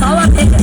สาวเท